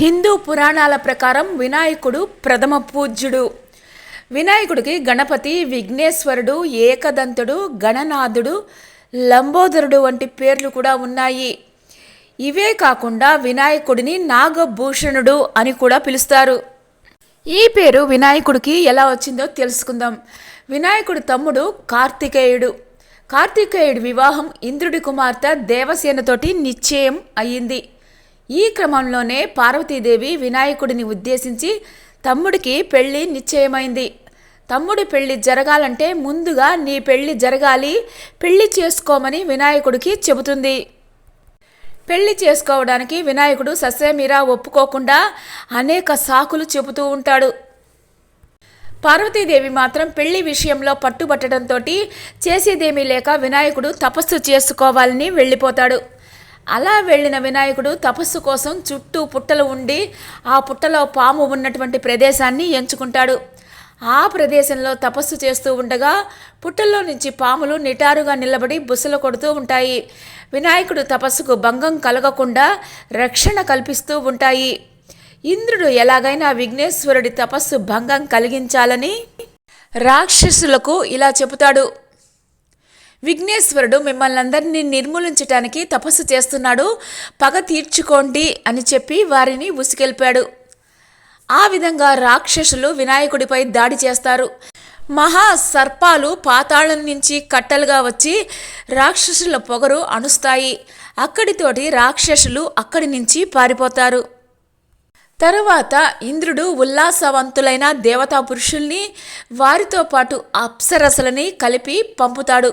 హిందూ పురాణాల ప్రకారం వినాయకుడు ప్రథమ పూజ్యుడు. వినాయకుడికి గణపతి విఘ్నేశ్వరుడు ఏకదంతుడు గణనాథుడు లంబోదరుడు వంటి పేర్లు కూడా ఉన్నాయి. ఇవే కాకుండా వినాయకుడిని నాగభూషణుడు అని కూడా పిలుస్తారు. ఈ పేరు వినాయకుడికి ఎలా వచ్చిందో తెలుసుకుందాం. వినాయకుడి తమ్ముడు కార్తికేయుడు. కార్తికేయుడి వివాహం ఇంద్రుడి కుమార్తె దేవసేనతోటి నిశ్చయం అయ్యింది. ఈ క్రమంలోనే పార్వతీదేవి వినాయకుడిని ఉద్దేశించి తమ్ముడికి పెళ్ళి నిశ్చయమైంది. తమ్ముడి పెళ్ళి జరగాలంటే ముందుగా నీ పెళ్ళి జరగాలి పెళ్ళి చేసుకోమని వినాయకుడికి చెబుతుంది. పెళ్ళి చేసుకోవడానికి వినాయకుడు ససేమిరా ఒప్పుకోకుండా అనేక సాకులు చెబుతూ ఉంటాడు. పార్వతీదేవి మాత్రం పెళ్ళి విషయంలో పట్టుబట్టడంతో చేసేదేమీ లేక వినాయకుడు తపస్సు చేసుకోవాలని వెళ్ళిపోతాడు. అలా వెళ్ళిన వినాయకుడు తపస్సు కోసం చుట్టూ పుట్టలు ఉండి ఆ పుట్టలో పాము ఉన్నటువంటి ప్రదేశాన్ని ఎంచుకుంటాడు. ఆ ప్రదేశంలో తపస్సు చేస్తూ ఉండగా పుట్టల్లో నుంచి పాములు నిటారుగా నిలబడి బుసలు కొడుతూ ఉంటాయి. వినాయకుడు తపస్సుకు భంగం కలగకుండా రక్షణ కల్పిస్తూ ఉంటాయి. ఇంద్రుడు ఎలాగైనా విఘ్నేశ్వరుడి తపస్సు భంగం కలిగించాలని రాక్షసులకు ఇలా చెబుతాడు. విఘ్నేశ్వరుడు మిమ్మల్ని అందరినీ నిర్మూలించటానికి తపస్సు చేస్తున్నాడు. పగ తీర్చుకోండి అని చెప్పి వారిని ఉసికెల్పాడు ఆ విధంగా రాక్షసులు వినాయకుడిపై దాడి చేస్తారు. మహా సర్పాలు పాతాళం నుంచి కట్టలుగా వచ్చి రాక్షసుల పొగరు అణుస్తాయి. అక్కడితోటి రాక్షసులు అక్కడి నుంచి పారిపోతారు. తరువాత ఇంద్రుడు ఉల్లాసవంతులైన దేవతా పురుషుల్ని వారితో పాటు అప్సరసలని కలిపి పంపుతాడు.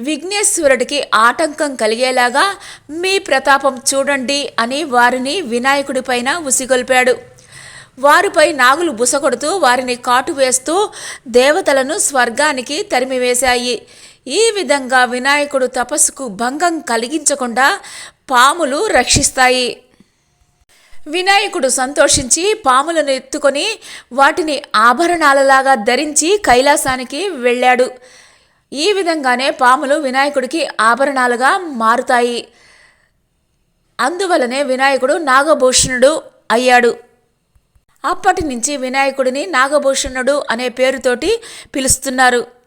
విఘ్నేశ్వరుడికి ఆటంకం కలిగేలాగా మీ ప్రతాపం చూడండి అని వారిని వినాయకుడిపైన ఉసిగొల్పాడు. వారిపై నాగులు బుసగొడుతూ వారిని కాటు వేస్తూ దేవతలను స్వర్గానికి తరిమివేశాయి. ఈ విధంగా వినాయకుడు తపస్సుకు భంగం కలిగించకుండా పాములు రక్షిస్తాయి. వినాయకుడు సంతోషించి పాములను ఎత్తుకొని వాటిని ఆభరణాలలాగా ధరించి కైలాసానికి వెళ్ళాడు. ఈ విధంగానే పాములు వినాయకుడికి ఆభరణాలుగా మారుతాయి. అందువలనే వినాయకుడు నాగభూషణుడు అయ్యాడు. అప్పటి నుంచి వినాయకుడిని నాగభూషణుడు అనే పేరుతోటి పిలుస్తున్నారు.